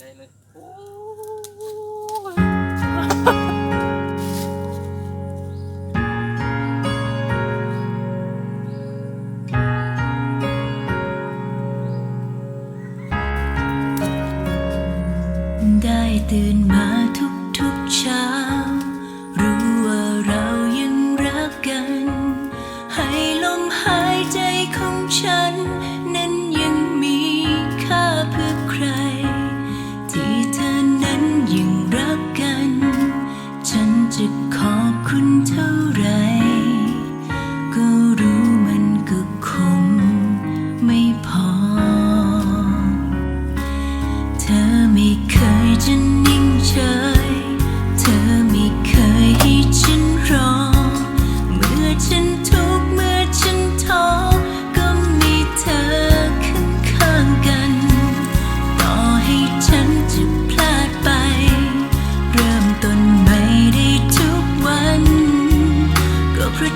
ได้เลยได้ตื่นมาทุกๆเช้า รู้ว่าเรายังรักกัน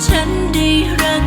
ฉันได้รัก